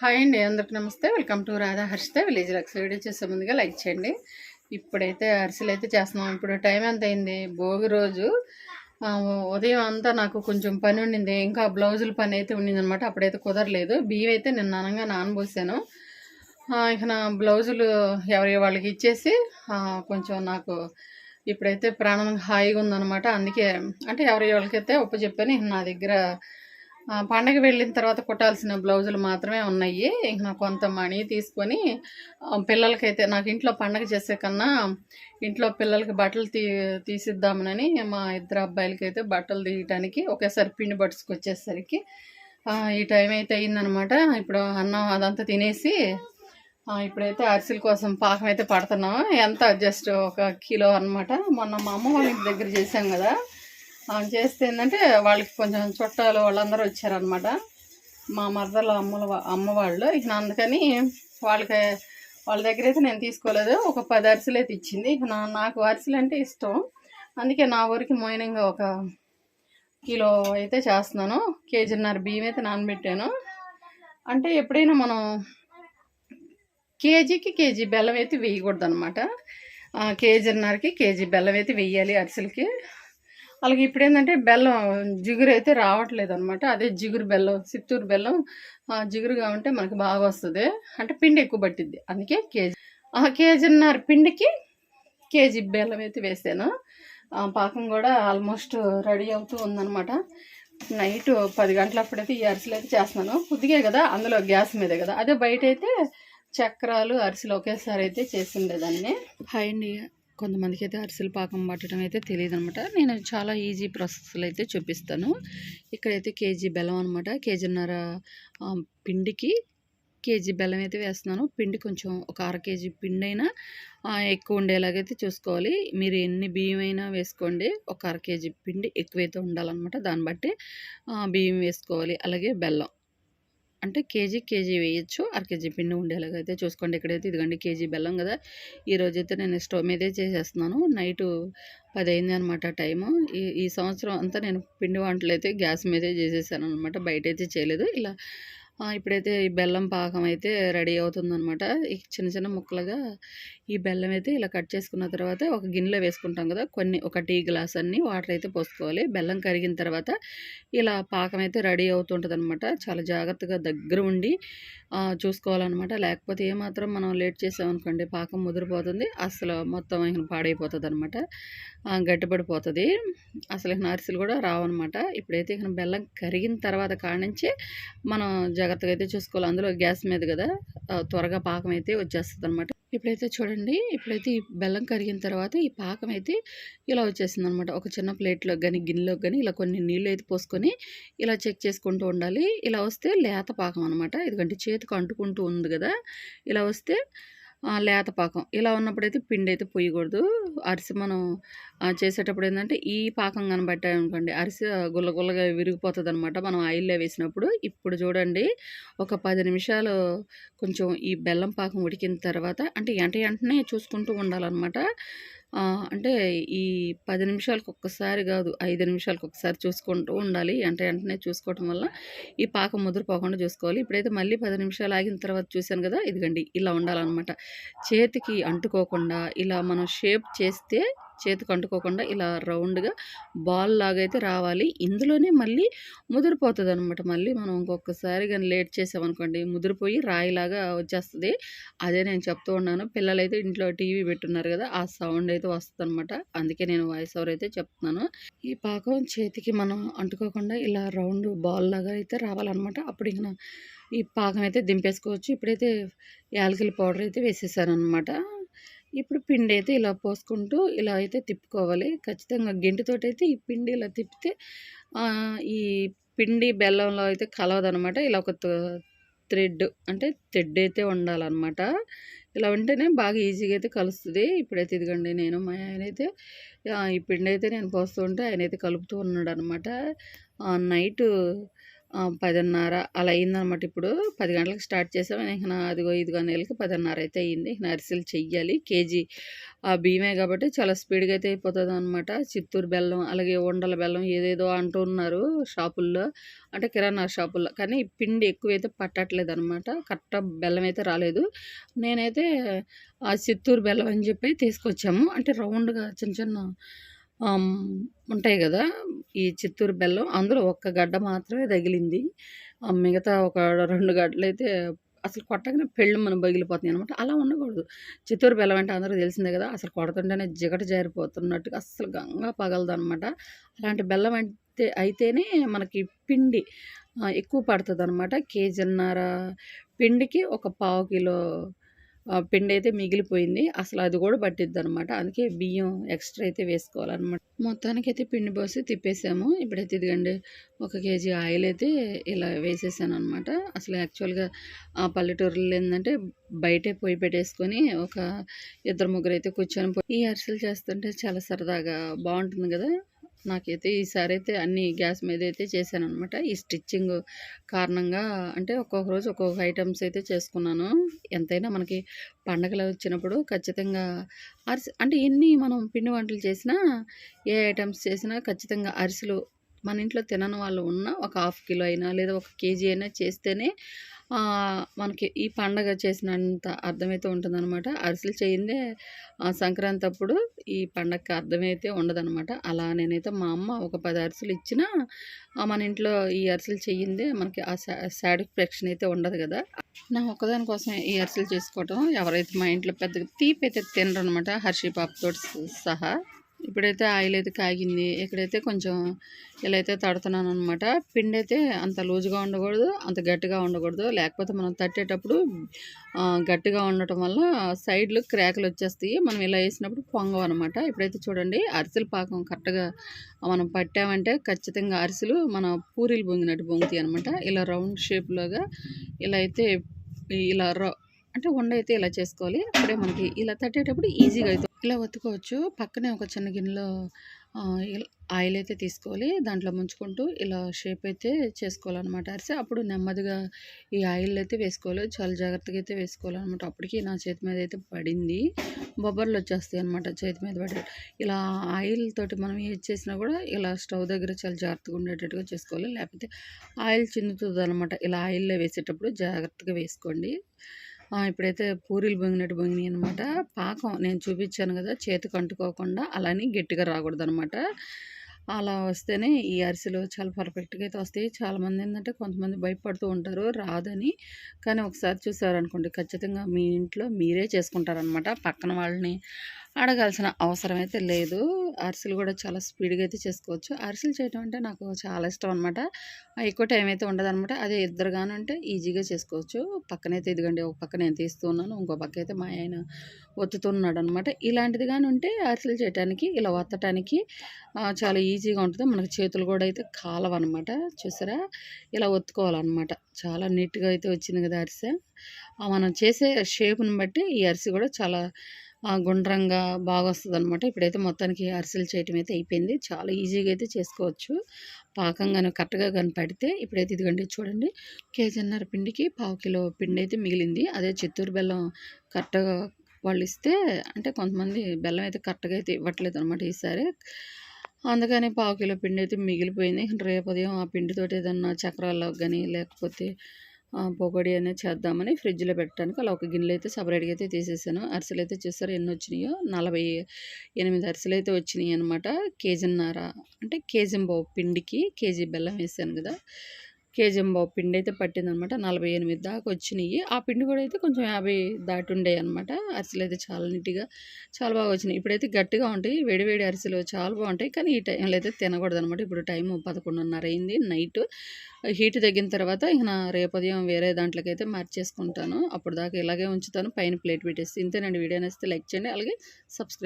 Hi అండి అందరికి నమస్తే. Welcome to Radha Harshitha. Village Lux video చేసే ముందుగా లైక్ చేయండి. ఇప్పుడైతే అరిసెలు అయితే చేస్తున్నాం. ఇప్పుడు టైం ఎంత అయింది? భోగి రోజు. ఉదయం అంతా నాకు కొంచెం పని ఉండింది. ఇంకా బ్లౌజుల పని అయితే ఉండింది అనమాట అప్పుడైతే కుదరలేదు. బియ్యం అయితే నేను అనగా నానబోసాను. ఇక నా బ్లౌజులు ఎవరి వాళ్ళకి ఇచ్చేసి కొంచెం నాకు ఇప్పుడైతే ప్రాణం హాయిగా ఉందనమాట అందుకే అంటే ఎవరి వాళ్ళకైతే ఒప్పచెప్పాను నా దగ్గర పండగ వెళ్ళిన తర్వాత కుట్టాల్సిన బ్లౌజులు మాత్రమే ఉన్నాయి. ఇంక నాకు కొంత మనీ తీసుకొని పిల్లలకైతే నాకు ఇంట్లో పండగ చేసే కన్నా ఇంట్లో పిల్లలకి బట్టలు తీ తీసిద్దామనని మా ఇద్దరు అబ్బాయిలకైతే బట్టలు తీయటానికి ఒకేసారి పిండి బట్టుకు వచ్చేసరికి ఈ టైం అయితే అయిందనమాట. ఇప్పుడు అన్నం అదంతా తినేసి ఇప్పుడైతే అరిసెల కోసం పాకం అయితే పడుతున్నాం. ఎంత? జస్ట్ ఒక కిలో అన్నమాట. మొన్న మా అమ్మ వాళ్ళ ఇంటి దగ్గర చేసాం కదా. ఆ, చేస్తే ఏంటంటే వాళ్ళకి కొంచెం చుట్టాలు వాళ్ళందరూ వచ్చారనమాట మా మరదల అమ్మల అమ్మవాళ్ళు ఇక అందుకని వాళ్ళకి వాళ్ళ దగ్గర అయితే నేను తీసుకోలేదు. ఒక పది అరిసెలు అయితే ఇచ్చింది. ఇక నా నాకు అరిసెలు అంటే ఇష్టం. అందుకే నా ఊరికి మోయినంగా ఒక కిలో అయితే చేస్తున్నాను. కేజీన్నర బియ్యం అయితే నానబెట్టాను. అంటే ఎప్పుడైనా మనం కేజీకి కేజీ బెల్లం అయితే వేయకూడదు అనమాట కేజీన్నరకి కేజీ బెల్లం అయితే వేయాలి అరిసెలకి. అలాగే ఇప్పుడు ఏంటంటే బెల్లం జిగురు అయితే రావట్లేదు అనమాట అదే జిగురు బెల్లం చిత్తూరు బెల్లం జిగురుగా ఉంటే మనకి బాగా వస్తుంది. అంటే పిండి ఎక్కువ పట్టిద్ది. అందుకే కేజీ ఆ కేజీన్నర పిండికి కేజీ బెల్లం అయితే వేసాను. పాకం కూడా ఆల్మోస్ట్ రెడీ అవుతూ ఉందనమాట నైట్ పది గంటలప్పుడైతే ఈ అరిసెలు అయితే చేస్తున్నాను. కొద్దిగే కదా అందులో గ్యాస్ మీదే కదా. అదే బయట అయితే చక్రాలు అరిసెలు ఒకేసారి అయితే చేసిండేదాన్ని హాయ్ అండి కొంతమందికి అయితే అరిసెలు పాకం పట్టడం అయితే తెలియదు అనమాట నేను చాలా ఈజీ ప్రాసెస్లు అయితే చూపిస్తాను. ఇక్కడైతే కేజీ బెల్లం అనమాట. కేజీన్నర పిండికి కేజీ బెల్లం అయితే వేస్తున్నాను. పిండి కొంచెం ఒక అర కేజీ పిండి అయినా ఎక్కువ ఉండేలాగైతే చూసుకోవాలి. మీరు ఎన్ని బియ్యం అయినా వేసుకోండి. ఒక అర కేజీ పిండి ఎక్కువైతే ఉండాలన్నమాట దాన్ని బట్టి బియ్యం వేసుకోవాలి. అలాగే బెల్లం. అంటే కేజీ కేజీ వేయచ్చు. అర కేజీ పిండి ఉండేలాగా అయితే చూసుకోండి. ఇక్కడైతే ఇదిగండి కేజీ బెల్లం కదా. ఈ రోజైతే నేను స్టవ్ మీదే చేసేస్తున్నాను. నైట్ పది అయింది అనమాట టైము. ఈ ఈ సంవత్సరం అంతా నేను పిండి వంటలు అయితే గ్యాస్ మీదే చేసేసాను అనమాట బయట అయితే చేయలేదు. ఇలా ఇప్పుడైతే ఈ బెల్లం పాకం అయితే రెడీ అవుతుందనమాట ఈ చిన్న చిన్న ముక్కలుగా ఈ బెల్లం అయితే ఇలా కట్ చేసుకున్న తర్వాత ఒక గిన్నెలో వేసుకుంటాం కదా కొన్ని ఒక టీ గ్లాస్ అన్ని వాటర్ అయితే పోసుకోవాలి. బెల్లం కరిగిన తర్వాత ఇలా పాకం అయితే రెడీ అవుతుంటుంది అనమాట చాలా జాగ్రత్తగా దగ్గర ఉండి చూసుకోవాలన్నమాట. లేకపోతే ఏమాత్రం మనం లేట్ చేసామనుకోండి పాకం ముదిరిపోతుంది. అసలు మొత్తం ఇక పాడైపోతుంది అనమాట గట్టిపడిపోతుంది. అసలు ఇక అరిసెలు కూడా రావన్నమాట. ఇప్పుడైతే ఇక బెల్లం కరిగిన తర్వాత కానించి మనం జాగ్రత్తగా అయితే చూసుకోవాలి. అందులో గ్యాస్ మీద కదా త్వరగా పాకం అయితే వచ్చేస్తుంది అనమాట ఇప్పుడైతే చూడండి ఇప్పుడైతే ఈ బెల్లం కరిగిన తర్వాత ఈ పాకం అయితే ఇలా వచ్చేసింది అనమాట ఒక చిన్న ప్లేట్లో కానీ గిన్నెలోకి కానీ ఇలా కొన్ని నీళ్ళు అయితే పోసుకొని ఇలా చెక్ చేసుకుంటూ ఉండాలి. ఇలా వస్తే లేత పాకం అనమాట ఎందుకంటే చేతికి అంటుకుంటూ ఉంది కదా. ఇలా వస్తే లేత పాకం. ఇలా ఉన్నప్పుడైతే పిండి అయితే పొయ్యకూడదు అరిసె మనం చేసేటప్పుడు ఏంటంటే ఈ పాకం కనబట్టామనుకోండి అరిసె గుల్ల గుల్లగా విరిగిపోతుంది అనమాట మనం ఆయిల్లో వేసినప్పుడు. ఇప్పుడు చూడండి ఒక పది నిమిషాలు కొంచెం ఈ బెల్లం పాకం ఉడికిన తర్వాత అంటే ఎంట వెంటనే చూసుకుంటూ ఉండాలన్నమాట. అంటే ఈ పది నిమిషాలకు ఒక్కసారి కాదు ఐదు నిమిషాలకు ఒకసారి చూసుకుంటూ ఉండాలి. ఎంట వెంటనే చూసుకోవటం వల్ల ఈ పాకం ముదిరిపోకుండా చూసుకోవాలి. ఇప్పుడైతే మళ్ళీ పది నిమిషాలు ఆగిన తర్వాత చూశాను కదా ఇదిగండి ఇలా ఉండాలన్నమాట. చేతికి అంటుకోకుండా ఇలా మనం షేప్ చేస్తే చేతికి అంటుకోకుండా ఇలా రౌండ్గా బాల్ లాగా అయితే రావాలి. ఇందులోనే మళ్ళీ ముదిరిపోతుంది అనమాట మళ్ళీ మనం ఇంకొకసారి కానీ లేట్ చేసామనుకోండి ముదిరిపోయి రాయిలాగా వచ్చేస్తుంది. అదే నేను చెప్తూ ఉన్నాను. పిల్లలైతే ఇంట్లో టీవీ పెట్టున్నారు కదా ఆ సౌండ్ అయితే వస్తుంది అనమాట అందుకే నేను వాయిస్ ఓవర్ అయితే చెప్తున్నాను. ఈ పాకం చేతికి మనం అంటుకోకుండా ఇలా రౌండ్ బాల్ లాగా అయితే రావాలన్నమాట. అప్పుడు ఇక ఈ పాకం అయితే దింపేసుకోవచ్చు. ఇప్పుడైతే యాలకుల పౌడర్ అయితే వేసేసాను అనమాట ఇప్పుడు పిండి అయితే ఇలా పోసుకుంటూ ఇలా అయితే తిప్పుకోవాలి. ఖచ్చితంగా గెంటితోటి అయితే ఈ పిండి ఇలా తిప్పితే ఈ పిండి బెల్లంలో అయితే కలవదనమాట. ఇలా ఒక థ్రెడ్ అంటే థ్రెడ్ అయితే ఉండాలన్నమాట ఇలా ఉంటేనే బాగా ఈజీగా అయితే కలుస్తుంది. ఇప్పుడైతే ఇదిగండి నేను మా ఆయన అయితే ఈ పిండి అయితే నేను పోస్తూ ఉంటే ఆయన అయితే కలుపుతూ ఉన్నాడు అనమాట నైట్ పదిన్నర అలా అయిందనమాట ఇప్పుడు పది గంటలకు స్టార్ట్ చేసాం. ఇక నా అదిగో ఇదిగో నెలకి పదిన్నర అయితే అయింది. ఇక అరిసెలు చెయ్యాలి. కేజీ ఆ బియ్యమే కాబట్టి చాలా స్పీడ్గా అయితే అయిపోతుంది అనమాట చిత్తూరు బెల్లం అలాగే ఉండల బెల్లం ఏదేదో అంటున్నారు షాపుల్లో. అంటే కిరాణా షాపుల్లో. కానీ పిండి ఎక్కువైతే పట్టట్లేదు అనమాట కరెక్ట్ బెల్లం అయితే రాలేదు. నేనైతే ఆ చిత్తూరు బెల్లం అని చెప్పి తీసుకొచ్చాము. అంటే రౌండ్గా చిన్న చిన్న ఉంటాయి కదా ఈ చిత్తూరు బెల్లం. అందులో ఒక్క గడ్డ మాత్రమే తగిలింది. ఆ మిగతా ఒక రెండు గడ్డలు అయితే అసలు కొట్టగానే పెళ్ళి మనం బగిలిపోతుంది అనమాట అలా ఉండకూడదు. చిత్తూరు బెల్లం అంటే అందరికీ తెలిసిందే కదా అసలు కొడుతుంటేనే జిగట జారిపోతున్నట్టుగా అసలు గంగా పగలదు అనమాట అలాంటి బెల్లం అంటే అయితేనే మనకి పిండి ఎక్కువ పడుతుంది అనమాట కేజీన్నర పిండికి ఒక పావు కిలో పిండి అయితే మిగిలిపోయింది. అసలు అది కూడా పట్టిద్ది అనమాట అందుకే బియ్యం ఎక్స్ట్రా అయితే వేసుకోవాలన్నమాట. మొత్తానికి అయితే పిండి పోసి తిప్పేసాము. ఇప్పుడైతే ఇదిగండి ఒక కేజీ ఆయిల్ అయితే ఇలా వేసేసాను అనమాట అసలు యాక్చువల్గా ఆ పల్లెటూరులో ఏంటంటే బయటే పొయ్యి పెట్టేసుకొని ఒక ఇద్దరు ముగ్గురు అయితే కూర్చొని ఈ అరిసెలు చేస్తుంటే చాలా సరదాగా బాగుంటుంది కదా. నాకైతే ఈసారి అయితే అన్ని గ్యాస్ మీద అయితే చేశాను అనమాట ఈ స్టిచ్చింగ్ కారణంగా అంటే ఒక్కొక్క రోజు ఒక్కొక్క ఐటమ్స్ అయితే చేసుకున్నాను. ఎంతైనా మనకి పండగలు వచ్చినప్పుడు ఖచ్చితంగా అరిసె అంటే ఎన్ని మనం పిండి వంటలు చేసినా ఏ ఐటమ్స్ చేసినా ఖచ్చితంగా అరిసెలు మన ఇంట్లో తినని వాళ్ళు ఉన్న ఒక హాఫ్ కిలో అయినా లేదా ఒక కేజీ అయినా చేస్తేనే మనకి ఈ పండగ చేసినంత అర్థమైతే ఉంటుందన్నమాట. అరిసెలు చేయిందే సంక్రాంతి అప్పుడు ఈ పండగకి అర్థమైతే ఉండదన్నమాట. అలా నేనైతే మా అమ్మ ఒక పది అరిసెలు ఇచ్చినా మన ఇంట్లో ఈ అరిసెలు చెయ్యిందే మనకి ఆ సాటిస్ఫాక్షన్ అయితే ఉండదు కదా. నా ఒక్కదాని కోసం ఈ అరిసెలు చేసుకోవటం. ఎవరైతే మా ఇంట్లో పెద్దగా తీపి అయితే తినరు అనమాట హర్షీ పాపతో సహా. ఇప్పుడైతే ఆయిల్ అయితే కాగింది. ఇక్కడైతే కొంచెం ఇలా అయితే తడుతున్నాను అనమాట పిండి అయితే అంత లూజుగా ఉండకూడదు అంత గట్టిగా ఉండకూడదు. లేకపోతే మనం తట్టేటప్పుడు గట్టిగా ఉండటం వల్ల సైడ్లు క్రాకులు వచ్చేస్తాయి. మనం ఇలా వేసినప్పుడు పొంగం అనమాట ఇప్పుడైతే చూడండి అరిసెలు పాకం కరెక్ట్గా మనం పట్టామంటే ఖచ్చితంగా అరిసెలు మన పూరీలు పొంగినట్టు పొంగుతాయి అనమాట ఇలా రౌండ్ షేప్లోగా ఇలా అయితే ఇలా రౌ అంటే ఉండ అయితే ఇలా చేసుకోవాలి. అప్పుడే మనకి ఇలా తట్టేటప్పుడు ఈజీగా అయితే ఇలా ఒత్తుకోవచ్చు. పక్కనే ఒక చిన్న గిన్నెలో ఆయిల్ అయితే తీసుకోవాలి. దాంట్లో ముంచుకుంటూ ఇలా షేప్ అయితే చేసుకోవాలన్నమాట. అరిసె అప్పుడు నెమ్మదిగా ఈ ఆయిల్ అయితే వేసుకోవాలి. చాలా జాగ్రత్తగా అయితే వేసుకోవాలన్నమాట. అప్పటికి నా చేతి మీద అయితే పడింది. బొబ్బర్లు వచ్చేస్తాయి అనమాట చేతి మీద పడి. ఇలా ఆయిల్ తోటి మనం ఏది చేసినా కూడా ఇలా స్టవ్ దగ్గర చాలా జాగ్రత్తగా ఉండేటట్టుగా చేసుకోవాలి. లేకపోతే ఆయిల్ చిందుతుంది అనమాట ఇలా ఆయిల్లో వేసేటప్పుడు జాగ్రత్తగా వేసుకోండి. ఇప్పుడైతే పూరీలు పొంగినట్టు పొంగినాయి అనమాట పాకం నేను చూపించాను కదా చేతికి అంటుకోకుండా అలానే గట్టిగా రాకూడదు అనమాట అలా వస్తేనే ఈ అరిసెలు చాలా పర్ఫెక్ట్గా అయితే వస్తాయి. చాలామంది ఏంటంటే కొంతమంది భయపడుతూ ఉంటారు రాదని. కానీ ఒకసారి చూసారనుకోండి ఖచ్చితంగా మీ ఇంట్లో మీరే చేసుకుంటారనమాట పక్కన వాళ్ళని అడగాల్సిన అవసరం అయితే లేదు. అరిసెలు కూడా చాలా స్పీడ్గా అయితే చేసుకోవచ్చు. అరిసెలు చేయడం అంటే నాకు చాలా ఇష్టం అనమాట ఎక్కువ టైం అయితే ఉండదు అనమాట అదే ఇద్దరు అంటే ఈజీగా చేసుకోవచ్చు. పక్కనైతే ఇదిగండి ఒక పక్క నేను తీస్తూ ఉన్నాను ఇంకో పక్క అయితే మా ఆయన ఒత్తుతున్నాడు అనమాట ఇలాంటిది కానీ ఉంటే అరిసెలు చేయడానికి ఇలా ఒత్తటానికి చాలా ఈజీగా ఉంటుంది. మనకి చేతులు కూడా అయితే కాలవన్నమాట. చూసారా? ఇలా ఒత్తుకోవాలన్నమాట. చాలా నీట్గా అయితే వచ్చింది కదా అరిసె. మనం చేసే షేప్ని బట్టి ఈ అరిసె కూడా చాలా గుండ్రంగా బాగా వస్తుంది అనమాట ఇప్పుడైతే మొత్తానికి అరిసెలు చేయటం అయితే అయిపోయింది. చాలా ఈజీగా అయితే చేసుకోవచ్చు. పాకం కరెక్ట్గా కానీ పడితే ఇప్పుడైతే ఇదిగండి చూడండి. కేజీన్నర పిండికి పావు కిలో పిండి అయితే మిగిలింది. అదే చిత్తూరు బెల్లం కరెక్ట్గా వాళ్ళు ఇస్తే అంటే కొంతమంది బెల్లం అయితే కరెక్ట్గా అయితే ఇవ్వట్లేదు అనమాట ఈసారి. అందుకని పావు కిలో పిండి అయితే మిగిలిపోయింది. రేపు ఉదయం ఆ పిండితోటి ఏదన్నా చక్రాల్లో కానీ లేకపోతే పొగడి అనేది చేద్దామని ఫ్రిడ్జ్లో పెట్టడానికి అలా ఒక గిన్నెలు అయితే సపరేట్గా అయితే తీసేసాను. అరిసెలు అయితే చూస్తారు ఎన్ని వచ్చినాయో? నలభై ఎనిమిది అరిసెలు అయితే వచ్చినాయి అనమాట కేజీన్నర అంటే కేజీ బావు పిండికి కేజీ బెల్లం వేసాను కదా. కేజీ బావు పిండి అయితే పట్టింది అనమాట నలభై ఎనిమిది దాకా వచ్చినాయి. ఆ పిండి కూడా అయితే కొంచెం యాభై దాటి ఉండేవి అనమాట. అరిసెలు అయితే చాలా నీట్గా చాలా బాగా వచ్చినాయి. ఇప్పుడైతే గట్టిగా ఉంటాయి. వేడివేడి అరిసెలు చాలా బాగుంటాయి. కానీ ఈ టైంలో అయితే తినకూడదు అనమాట ఇప్పుడు టైం పదకొండున్నర అయింది నైట్. హీట్ తగ్గిన తర్వాత ఇక రేపు ఉదయం వేరే దాంట్లోకి అయితే మార్చేసుకుంటాను. అప్పుడు దాకా ఇలాగే ఉంచుతాను. పైన ప్లేట్ పెట్టేసి ఇంతేనండి. వీడియో నేస్తే లైక్ చేయండి. అలాగే సబ్స్క్రైబ్